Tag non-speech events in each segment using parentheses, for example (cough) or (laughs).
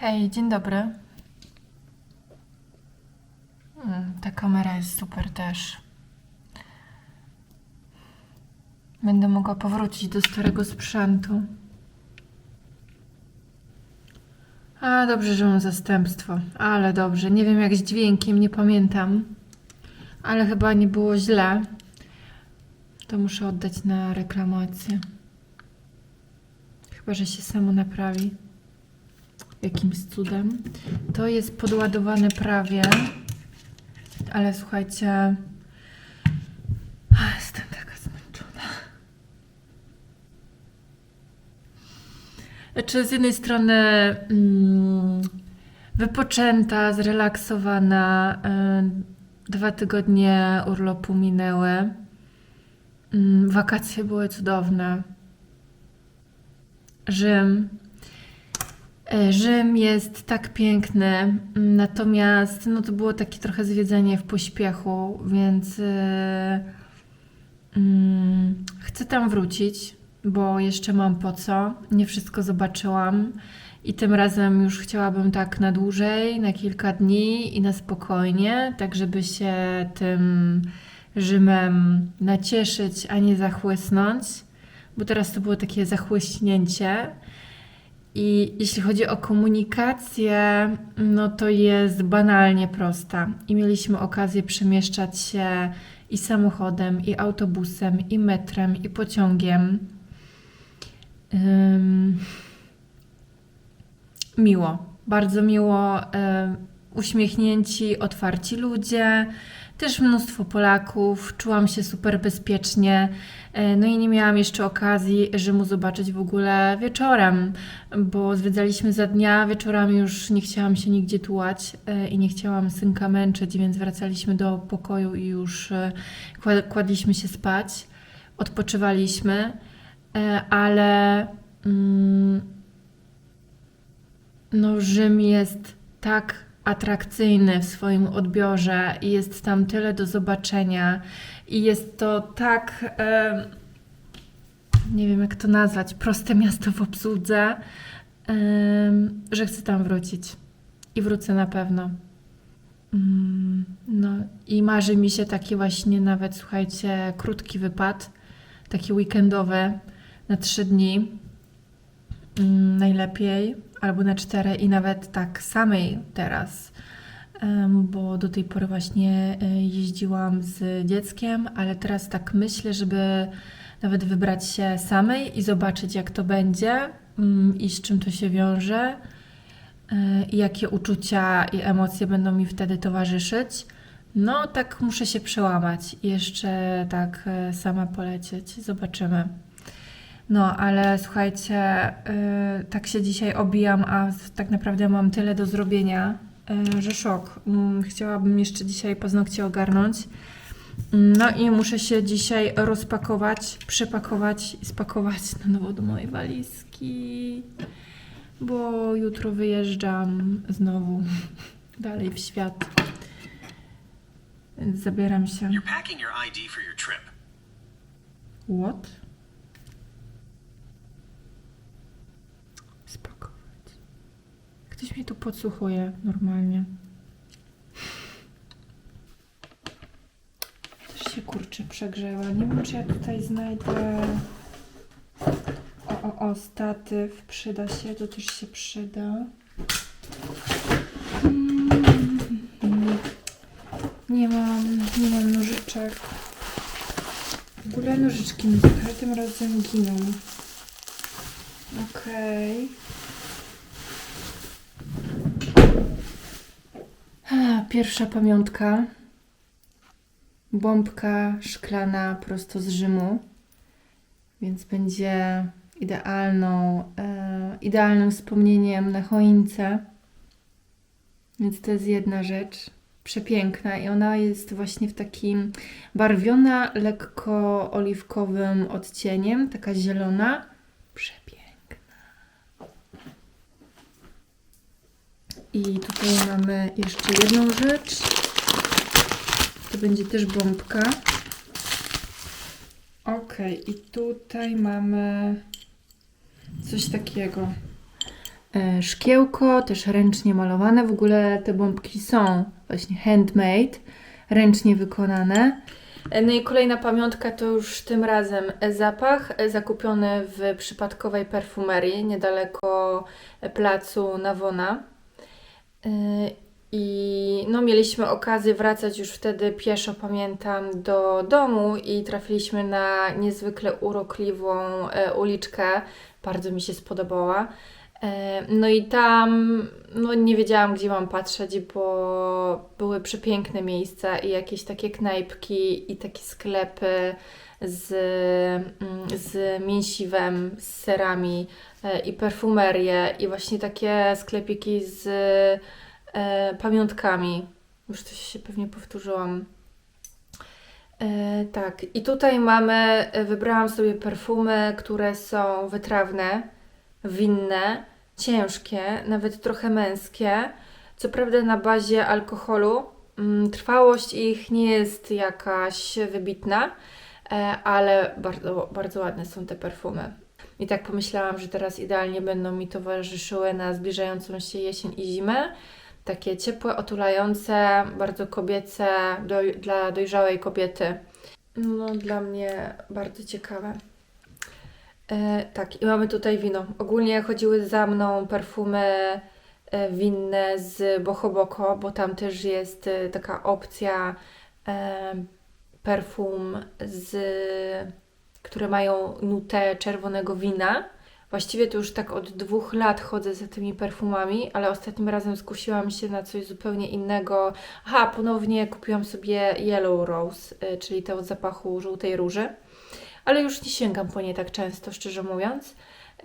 Hej, dzień dobry. Mm, ta kamera jest super też. Będę mogła powrócić do starego sprzętu. A, dobrze, że mam zastępstwo. Ale dobrze. Nie wiem jak z dźwiękiem, nie pamiętam. Ale chyba nie było źle. To muszę oddać na reklamację. Chyba, że się samo naprawi jakimś cudem. To jest podładowane prawie, ale słuchajcie, jestem taka zmęczona. Znaczy, z jednej strony mm, wypoczęta, zrelaksowana, y, dwa tygodnie urlopu minęły. Mm, wakacje były cudowne. Rzym, Rzym jest tak piękny, mm, natomiast no to było takie trochę zwiedzenie w pośpiechu, więc e, mm, chcę tam wrócić, bo jeszcze mam po co. Nie wszystko zobaczyłam i tym razem już chciałabym tak na dłużej, na kilka dni i na spokojnie, tak żeby się tym Rzymem nacieszyć, a nie zachłysnąć, bo teraz to było takie zachłyśnięcie. I jeśli chodzi o komunikację, no to jest banalnie prosta. I mieliśmy okazję przemieszczać się i samochodem, i autobusem, i metrem, i pociągiem. Ym, miło, bardzo miło. ym, uśmiechnięci, otwarci ludzie. Też mnóstwo Polaków, czułam się super bezpiecznie. E, No i nie miałam jeszcze okazji Rzymu zobaczyć w ogóle wieczorem, bo zwiedzaliśmy za dnia, wieczorami już nie chciałam się nigdzie tułać e, i nie chciałam synka męczyć, więc wracaliśmy do pokoju i już e, kła- kładliśmy się spać, odpoczywaliśmy, ale mm, no Rzym jest tak atrakcyjny w swoim odbiorze i jest tam tyle do zobaczenia i jest to tak, nie wiem jak to nazwać, proste miasto w obsłudze, że chcę tam wrócić. I wrócę na pewno. Mm, No i marzy mi się taki właśnie nawet, słuchajcie, krótki wypad, taki weekendowy na trzy dni. Mm, najlepiej, albo na cztery i nawet tak samej teraz, bo do tej pory właśnie e, jeździłam z dzieckiem, ale teraz tak myślę, żeby nawet wybrać się samej i zobaczyć jak to będzie mm, i z czym to się wiąże e, i jakie uczucia i emocje będą mi wtedy towarzyszyć. No, tak muszę się przełamać i jeszcze tak e, sama polecieć. Zobaczymy. No, ale słuchajcie, y, tak się dzisiaj obijam, a tak naprawdę mam tyle do zrobienia, y, że szok. Mm, Chciałabym jeszcze dzisiaj paznokcie ogarnąć. Mm, No i muszę się dzisiaj rozpakować, przepakować i spakować na nowo do mojej walizki, bo jutro wyjeżdżam znowu (laughs) dalej w świat. Więc zabieram się. You're packing your ID for your trip. What? Ktoś mnie tu podsłuchuje normalnie. Też się kurczę przegrzała. Nie wiem, czy ja tutaj znajdę. O, o, o, statyw. Przyda się, to też się przyda. Mm, Nie mam, nie mam nożyczek. W ogóle nożyczki mi za każdym razem giną. Okej. A, Pierwsza pamiątka. Bombka szklana prosto z Rzymu. Więc będzie idealną, e, idealnym wspomnieniem na choince. Więc to jest jedna rzecz. Przepiękna i ona jest właśnie w takim barwiona lekko oliwkowym odcieniem, taka zielona. Przepiękna. I tutaj mamy jeszcze jedną rzecz. To będzie też bombka. Ok, i tutaj mamy coś takiego. e, szkiełko, też ręcznie malowane. W ogóle te bombki są właśnie handmade, ręcznie wykonane. No i kolejna pamiątka to już tym razem zapach e, zakupiony w przypadkowej perfumerii niedaleko placu Nawona. E, I no, mieliśmy okazję wracać już wtedy pieszo, pamiętam, do domu i trafiliśmy na niezwykle urokliwą e, uliczkę. Bardzo mi się spodobała. E, No i tam no nie wiedziałam, gdzie mam patrzeć, bo były przepiękne miejsca i jakieś takie knajpki i takie sklepy z, mm, z mięsiwem, z serami i perfumerie i właśnie takie sklepiki z e, pamiątkami. Już coś się pewnie powtórzyłam. E, tak, i tutaj mamy, e, wybrałam sobie perfumy, które są wytrawne, winne, ciężkie, nawet trochę męskie. Co prawda na bazie alkoholu. Mm, Trwałość ich nie jest jakaś wybitna, e, ale bardzo, bardzo ładne są te perfumy. I tak pomyślałam, że teraz idealnie będą mi towarzyszyły na zbliżającą się jesień i zimę. Takie ciepłe, otulające, bardzo kobiece, doj- dla dojrzałej kobiety. No, dla mnie bardzo ciekawe. E, tak, i mamy tutaj wino. Ogólnie chodziły za mną perfumy e, winne z Bohoboko, bo tam też jest e, taka opcja e, perfum, z, które mają nutę czerwonego wina. Właściwie to już tak od dwóch lat chodzę za tymi perfumami, ale ostatnim razem skusiłam się na coś zupełnie innego. Aha, ponownie kupiłam sobie Yellow Rose, e, czyli to od zapachu żółtej róży ale już nie sięgam po nie tak często, szczerze mówiąc.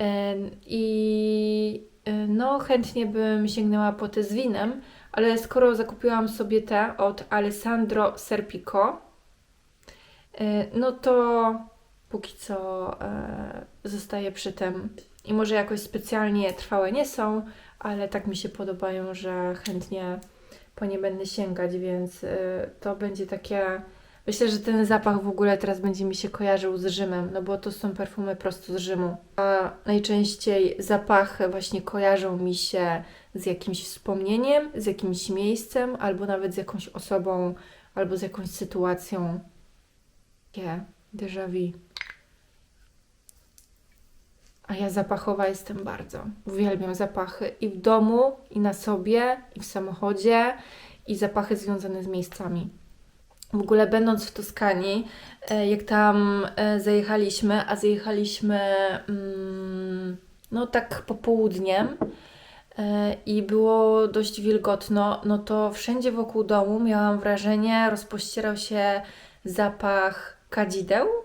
Ym, I y, no, chętnie bym sięgnęła po te z winem, ale skoro zakupiłam sobie te od Alessandro Serpico, y, no to póki co e, zostaję przy tym. I może jakoś specjalnie trwałe nie są, ale tak mi się podobają, że chętnie po nie będę sięgać, więc y, to będzie takie Myślę, że ten zapach w ogóle teraz będzie mi się kojarzył z Rzymem, no bo to są perfumy prosto z Rzymu. A najczęściej zapachy właśnie kojarzą mi się z jakimś wspomnieniem, z jakimś miejscem, albo nawet z jakąś osobą, albo z jakąś sytuacją. Takie déjà vu. A ja zapachowa jestem bardzo. Uwielbiam zapachy i w domu, i na sobie, i w samochodzie, i zapachy związane z miejscami. W ogóle będąc w Toskanii, e, jak tam e, zajechaliśmy, a zajechaliśmy mm, no tak popołudniem e, i było dość wilgotno, no to wszędzie wokół domu miałam wrażenie, rozpościerał się zapach kadzideł.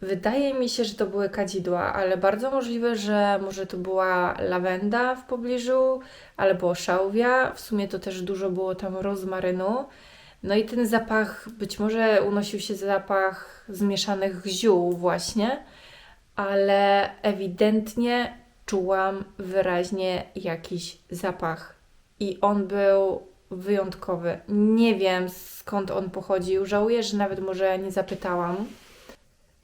Wydaje mi się, że to były kadzidła, ale bardzo możliwe, że może to była lawenda w pobliżu, albo szałwia. W sumie to też dużo było tam rozmarynu. No i ten zapach, być może unosił się zapach zmieszanych ziół właśnie, ale ewidentnie czułam wyraźnie jakiś zapach i on był wyjątkowy. Nie wiem skąd on pochodził, żałuję, że nawet może nie zapytałam.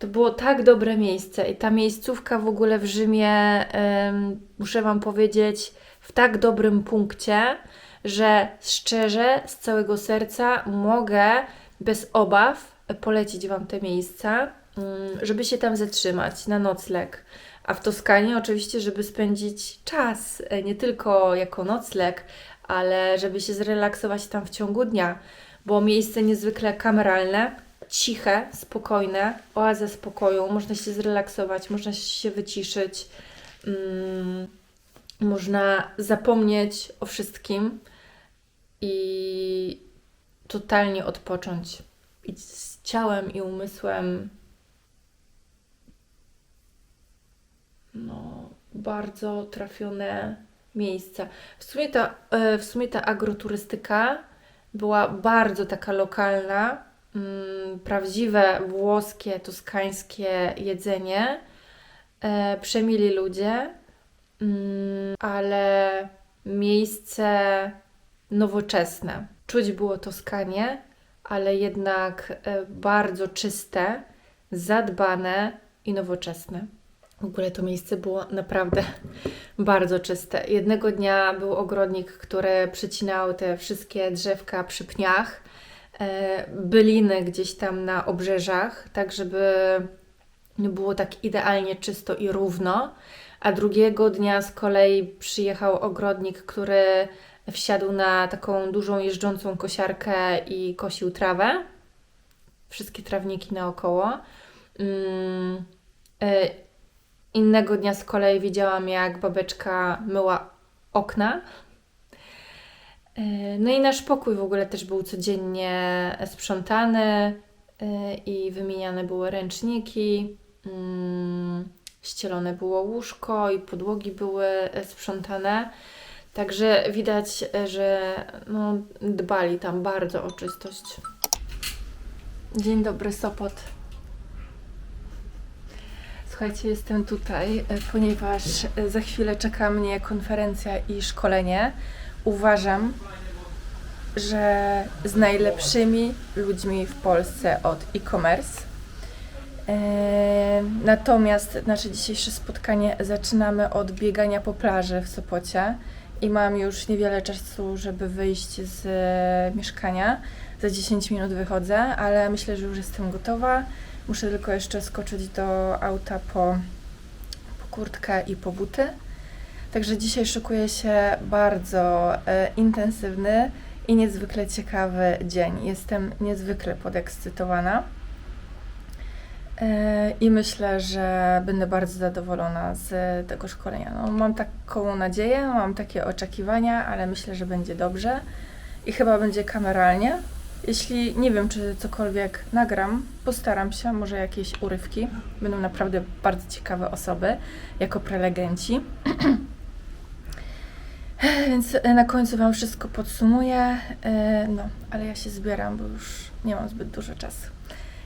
To było tak dobre miejsce i ta miejscówka w ogóle w Rzymie, muszę Wam powiedzieć, w tak dobrym punkcie, że szczerze, z całego serca mogę bez obaw polecić Wam te miejsca, mm, żeby się tam zatrzymać na nocleg. A w Toskanii oczywiście, żeby spędzić czas, e, nie tylko jako nocleg, ale żeby się zrelaksować tam w ciągu dnia, bo miejsce niezwykle kameralne, ciche, spokojne, oaza spokoju, można się zrelaksować, można się wyciszyć, mm, można zapomnieć o wszystkim i totalnie odpocząć. I z ciałem i umysłem. No, bardzo trafione miejsca. W sumie ta, e, w sumie ta agroturystyka była bardzo taka lokalna. Mm, prawdziwe włoskie, toskańskie jedzenie. E, przemili ludzie, mm, ale miejsce nowoczesne. Czuć było Toskanię, ale jednak e, bardzo czyste, zadbane i nowoczesne. W ogóle to miejsce było naprawdę (laughs) bardzo czyste. Jednego dnia był ogrodnik, który przycinał te wszystkie drzewka przy pniach, byliny gdzieś tam na obrzeżach, tak żeby było tak idealnie czysto i równo. A drugiego dnia z kolei przyjechał ogrodnik, który wsiadł na taką dużą jeżdżącą kosiarkę i kosił trawę. Wszystkie trawniki naokoło. Mm, e, Innego dnia z kolei widziałam, jak babeczka myła okna. E, No i nasz pokój w ogóle też był codziennie sprzątany e, i wymieniane były ręczniki, mm, ścielone było łóżko i podłogi były e, sprzątane. Także widać, że no, dbali tam bardzo o czystość. Dzień dobry, Sopot. Słuchajcie, jestem tutaj, ponieważ za chwilę czeka mnie konferencja i szkolenie. Uważam, że z najlepszymi ludźmi w Polsce od e-commerce. E, Natomiast nasze dzisiejsze spotkanie zaczynamy od biegania po plaży w Sopocie i mam już niewiele czasu, żeby wyjść z e, mieszkania. Za 10 minut wychodzę, ale myślę, że już jestem gotowa. Muszę tylko jeszcze skoczyć do auta po, po kurtkę i po buty. Także dzisiaj szykuje się bardzo e, intensywny i niezwykle ciekawy dzień. Jestem niezwykle podekscytowana. E, I myślę, że będę bardzo zadowolona z tego szkolenia. No, mam taką nadzieję, mam takie oczekiwania, ale myślę, że będzie dobrze i chyba będzie kameralnie. Jeśli nie wiem, czy cokolwiek nagram, postaram się, może jakieś urywki. Będą naprawdę bardzo ciekawe osoby jako prelegenci. (clears throat) (sighs) Więc e, na końcu Wam wszystko podsumuję. E, No, ale ja się zbieram, bo już nie mam zbyt dużo czasu.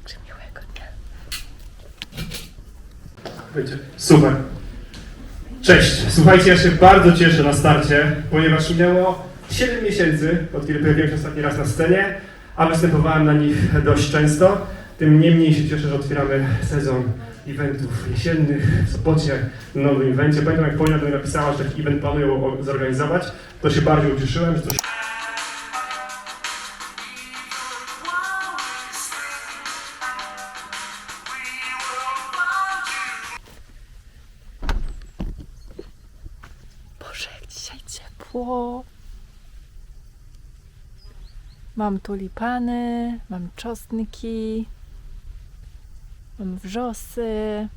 Także miłego dnia. Wiecie, Super. Cześć. Słuchajcie, ja się bardzo cieszę na starcie, ponieważ minęło 7 miesięcy, od kiedy pojawiłem się ostatni raz na scenie, a występowałem na nich dość często. Tym niemniej się cieszę, że otwieramy sezon eventów jesiennych w Sopocie, na nowym evencie. Pamiętam, jak Polina do mnie napisała, że taki event planują zorganizować, to się bardziej ucieszyłem, że to Boże, jak dzisiaj ciepło. Mam tulipany, mam czosnki, mam wrzosy.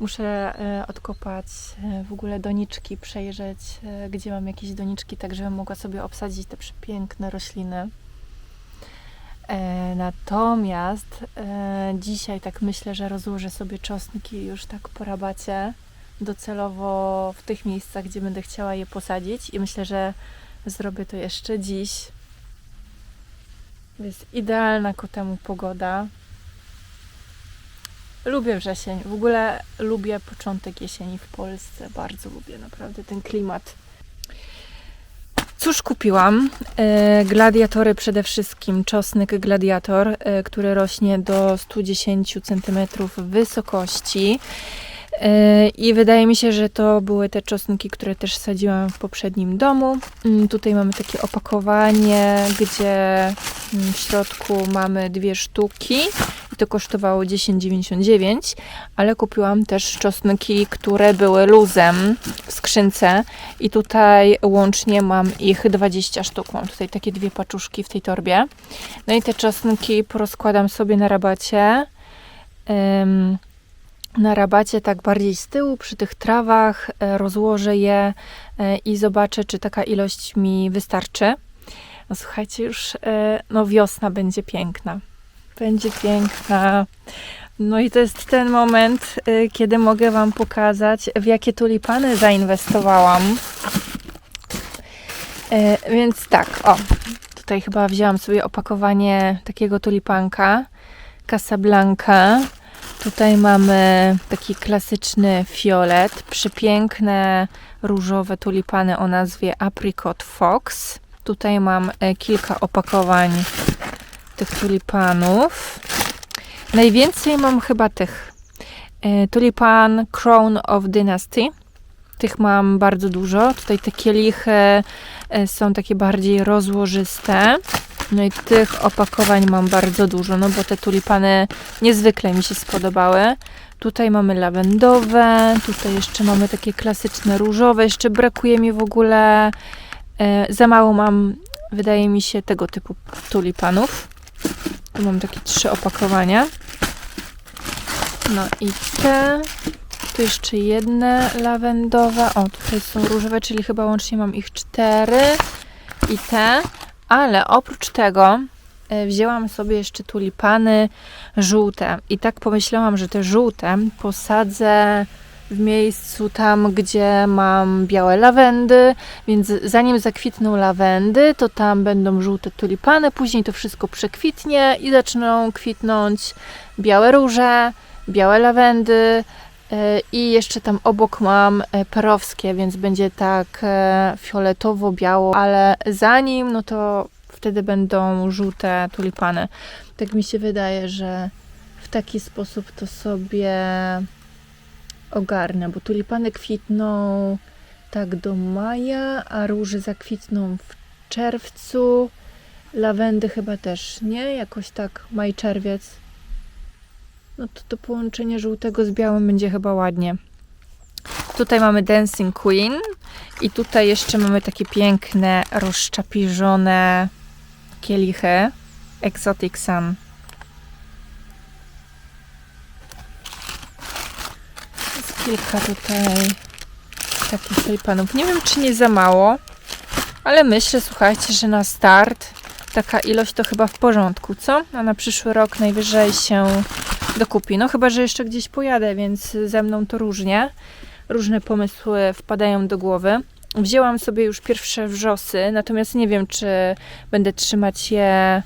Muszę e, odkopać e, w ogóle doniczki, przejrzeć, e, gdzie mam jakieś doniczki, tak żebym mogła sobie obsadzić te przepiękne rośliny. Natomiast dzisiaj tak myślę, że rozłożę sobie czosnki już tak po rabacie docelowo w tych miejscach, gdzie będę chciała je posadzić i myślę, że zrobię to jeszcze dziś. Jest idealna ku temu pogoda. Lubię wrzesień. W ogóle lubię początek jesieni w Polsce. Bardzo lubię naprawdę ten klimat. Cóż kupiłam? E, gladiatory przede wszystkim. Czosnek gladiator, e, który rośnie do 110 cm wysokości. I wydaje mi się, że to były te czosnki, które też sadziłam w poprzednim domu. Mm, Tutaj mamy takie opakowanie, gdzie mm, w środku mamy dwie sztuki i to kosztowało 10,99, ale kupiłam też czosnki, które były luzem w skrzynce i tutaj łącznie mam ich 20 sztuk. Mam tutaj takie dwie paczuszki w tej torbie. No i te czosnki porozkładam sobie na rabacie. Ym, na rabacie, tak bardziej z tyłu, przy tych trawach, e, rozłożę je e, i zobaczę, czy taka ilość mi wystarczy. No słuchajcie, już e, no wiosna będzie piękna. Będzie piękna. No i to jest ten moment, kiedy mogę Wam pokazać, w jakie tulipany zainwestowałam. Więc tak, o, tutaj chyba wzięłam sobie opakowanie takiego tulipanka, Casablanca. Tutaj mamy taki klasyczny fiolet, przepiękne różowe tulipany o nazwie Apricot Fox. Tutaj mam e, kilka opakowań tych tulipanów. Najwięcej mam chyba tych E, Tulipan Crown of Dynasty. Tych mam bardzo dużo. Tutaj te kielichy e, są takie bardziej rozłożyste. No i tych opakowań mam bardzo dużo, no bo te tulipany niezwykle mi się spodobały. Tutaj mamy lawendowe, tutaj jeszcze mamy takie klasyczne różowe. Jeszcze brakuje mi w ogóle, e, za mało mam, wydaje mi się, tego typu tulipanów. Tu mam takie trzy opakowania. No i te, tu jeszcze jedne lawendowe. O, tutaj są różowe, czyli chyba łącznie mam ich cztery. I te, ale oprócz tego e, wzięłam sobie jeszcze tulipany żółte. I tak pomyślałam, że te żółte posadzę w miejscu tam, gdzie mam białe lawendy, więc zanim zakwitną lawendy, to tam będą żółte tulipany, później to wszystko przekwitnie i zaczną kwitnąć białe róże, białe lawendy i jeszcze tam obok mam e, perowskie, więc będzie tak e, fioletowo-biało, ale zanim, no to wtedy będą żółte tulipany. Tak mi się wydaje, że w taki sposób to sobie ogarnę, bo tulipany kwitną tak do maja, a róże zakwitną w czerwcu. Lawendy chyba też, nie? Jakoś tak maj-czerwiec. No to to połączenie żółtego z białym będzie chyba ładnie. Tutaj mamy Dancing Queen i tutaj jeszcze mamy takie piękne, rozczapiżone kielichy. Exotic Sun. Jest kilka tutaj takich tulipanów. Nie wiem, czy nie za mało, ale myślę, słuchajcie, że na start taka ilość to chyba w porządku, co? A na przyszły rok najwyżej się dokupi. No chyba, że jeszcze gdzieś pojadę, więc ze mną to różnie. Różne pomysły wpadają do głowy. Wzięłam sobie już pierwsze wrzosy, natomiast nie wiem, czy będę trzymać je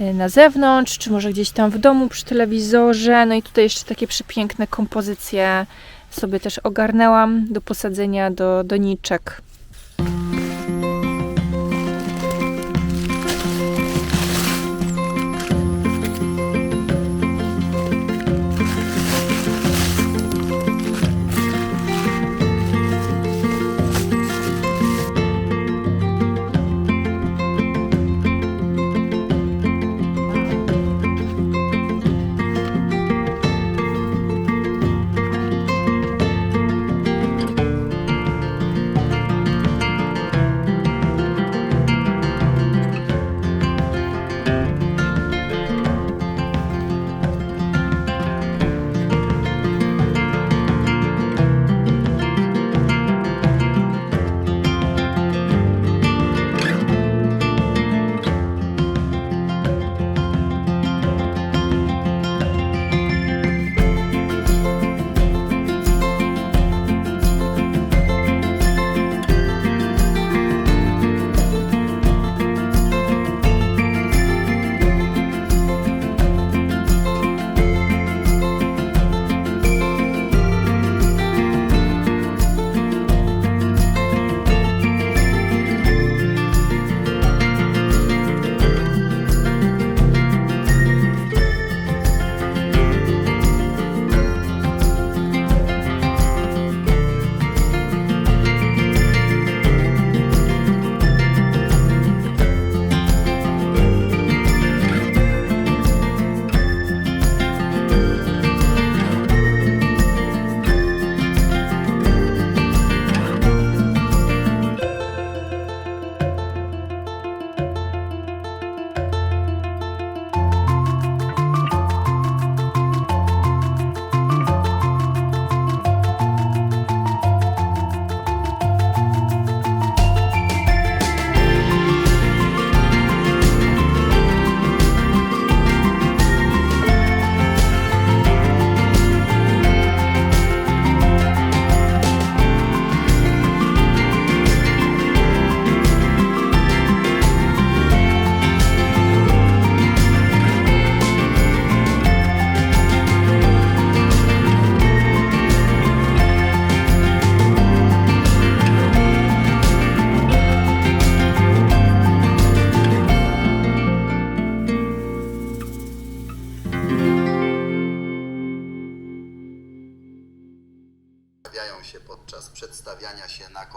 y, na zewnątrz, czy może gdzieś tam w domu przy telewizorze. No i tutaj jeszcze takie przepiękne kompozycje sobie też ogarnęłam do posadzenia do doniczek.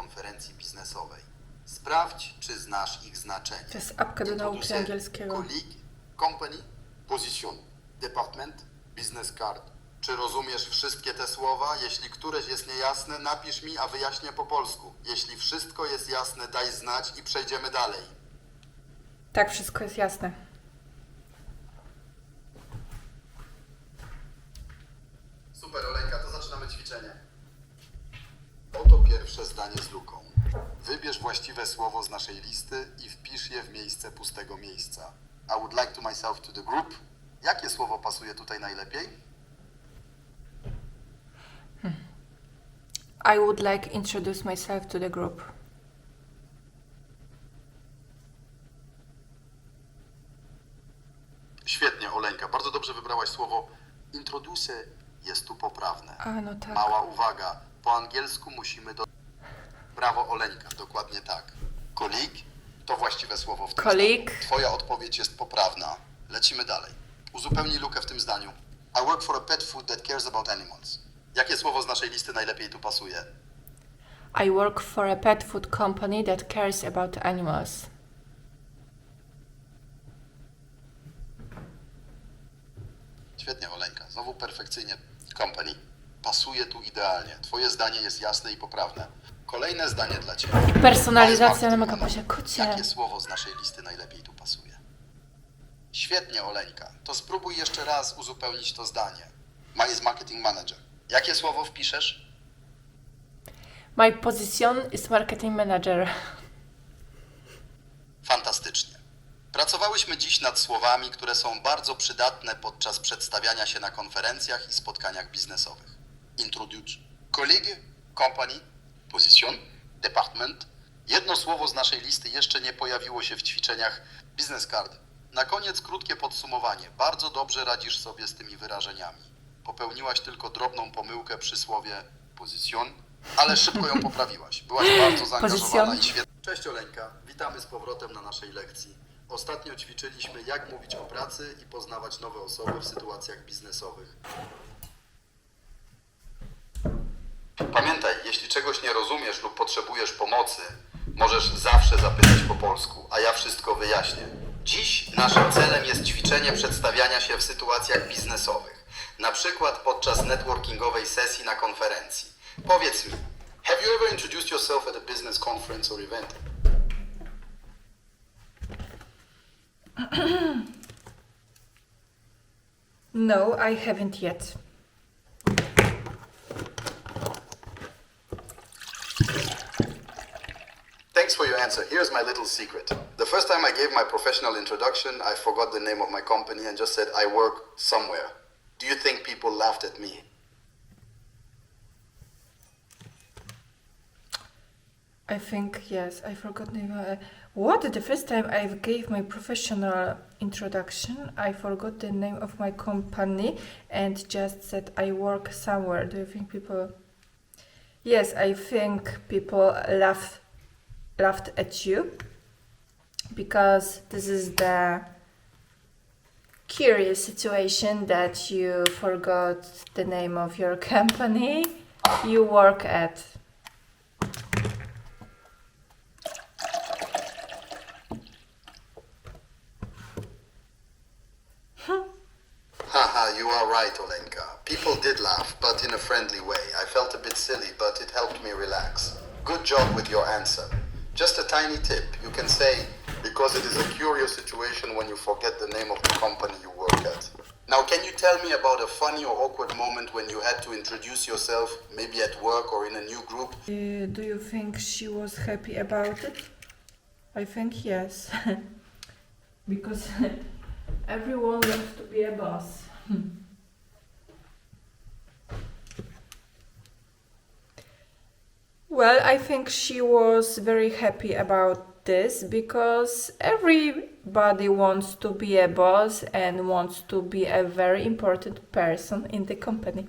Konferencji biznesowej. Sprawdź, czy znasz ich znaczenie. To jest apka do nauki angielskiego. Colleague, company, position, department, business card. Czy rozumiesz wszystkie te słowa? Jeśli któreś jest niejasne, napisz mi, a wyjaśnię po polsku. Jeśli wszystko jest jasne, daj znać i przejdziemy dalej. Tak, wszystko jest jasne. Super, Oleńka, to zaczynamy ćwiczenie. Oto pierwsze zdanie z luką. Wybierz właściwe słowo z naszej listy i wpisz je w miejsce pustego miejsca. I would like to myself to the group. Jakie słowo pasuje tutaj najlepiej? I would like introduce myself to the group. Świetnie, Oleńka. Bardzo dobrze wybrałaś słowo introduce. Jest tu poprawne. A, no tak. Mała uwaga. Po angielsku musimy do... Brawo, Oleńka. Dokładnie tak. Colleague to właściwe słowo w tym Colleague. zdaniu. Twoja odpowiedź jest poprawna. Lecimy dalej. Uzupełnij lukę w tym zdaniu. I work for a pet food that cares about animals. Jakie słowo z naszej listy najlepiej tu pasuje? I work for a pet food company that cares about animals. Świetnie, Oleńka. Znowu perfekcyjnie. Company. Pasuje tu idealnie. Twoje zdanie jest jasne i poprawne. Kolejne zdanie dla Ciebie. Personalizacja na manager. Kocie. Jakie słowo z naszej listy najlepiej tu pasuje? Świetnie, Oleńka. To spróbuj jeszcze raz uzupełnić to zdanie. Mine is marketing manager. Jakie słowo wpiszesz? My position is marketing manager. Fantastycznie. Pracowałyśmy dziś nad słowami, które są bardzo przydatne podczas przedstawiania się na konferencjach i spotkaniach biznesowych. Introduce, colleague, company, position, department. Jedno słowo z naszej listy jeszcze nie pojawiło się w ćwiczeniach business card. Na koniec krótkie podsumowanie. Bardzo dobrze radzisz sobie z tymi wyrażeniami. Popełniłaś tylko drobną pomyłkę przy słowie position, ale szybko ją poprawiłaś. Byłaś bardzo zaangażowana i świetna. Cześć Oleńka, witamy z powrotem na naszej lekcji. Ostatnio ćwiczyliśmy jak mówić o pracy i poznawać nowe osoby w sytuacjach biznesowych. Pamiętaj, jeśli czegoś nie rozumiesz lub potrzebujesz pomocy, możesz zawsze zapytać po polsku, a ja wszystko wyjaśnię. Dziś naszym celem jest ćwiczenie przedstawiania się w sytuacjach biznesowych, na przykład podczas networkingowej sesji na konferencji. Powiedz mi, have you ever introduced yourself at a business conference or event? (clears throat) No, I haven't yet. Thanks for your answer. Here's my little secret. The first time I gave my professional introduction, I forgot the name of my company and just said I work somewhere. Do you think people laughed at me? I think yes. I forgot uh, what the first time I gave my professional introduction. I forgot the name of my company and just said I work somewhere. Do you think people? Yes, I think people laugh laughed at you because this is the curious situation that you forgot the name of your (laughs) company you work at. Haha, you are right, Olenka. People did laugh, but in a friendly way. I felt a bit silly, but it helped me relax. Good job with your answer. Just a tiny tip. You can say, because it is a curious situation when you forget the name of the company you work at. Now, can you tell me about a funny or awkward moment when you had to introduce yourself, maybe at work or in a new group? Uh, do you think she was happy about it? I think yes. (laughs) because (laughs) everyone wants to be a boss. (laughs) well, I think she was very happy about this because everybody wants to be a boss and wants to be a very important person in the company.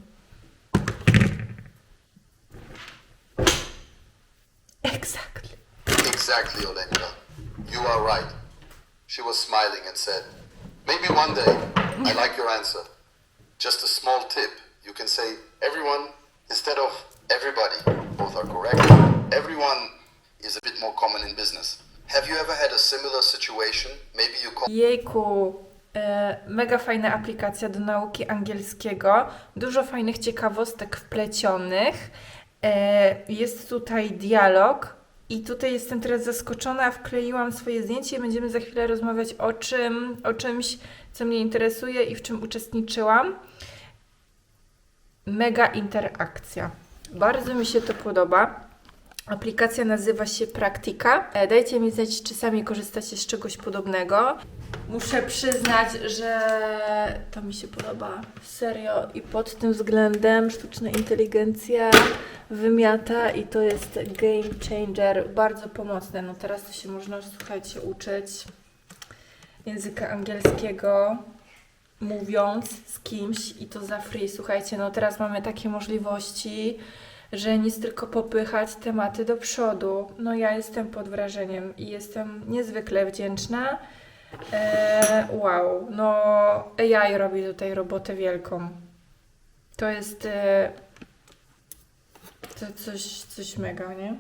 Exactly. Exactly, Olenka. You are right. She was smiling and said, Maybe one day. I like your answer. Just a small tip. You can say everyone instead of everybody. Are correct. Everyone is a bit more common in business. Have you ever had a similar situation? Maybe you call Jejku, e, mega fajna aplikacja do nauki angielskiego. Dużo fajnych ciekawostek wplecionych. E, jest tutaj dialog. I tutaj jestem teraz zaskoczona, wkleiłam swoje zdjęcie i będziemy za chwilę rozmawiać o czym, o czymś, co mnie interesuje i w czym uczestniczyłam. Mega interakcja. Bardzo mi się to podoba. Aplikacja nazywa się Praktika. E, Dajcie mi znać, czy sami korzystacie z czegoś podobnego. Muszę przyznać, że to mi się podoba. Serio. I pod tym względem sztuczna inteligencja wymiata i to jest game changer. Bardzo pomocne. No teraz to się można, słuchajcie, uczyć języka angielskiego mówiąc z kimś i to za free. Słuchajcie, no teraz mamy takie możliwości, że nic tylko popychać tematy do przodu. No ja jestem pod wrażeniem i jestem niezwykle wdzięczna. E, wow, no AI robi tutaj robotę wielką. To jest e, to coś, coś mega, nie?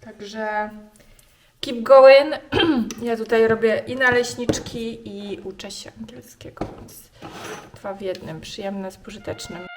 Także keep going. (clears throat) Ja tutaj robię i naleśniczki i uczę się angielskiego, więc dwa w jednym, przyjemne z.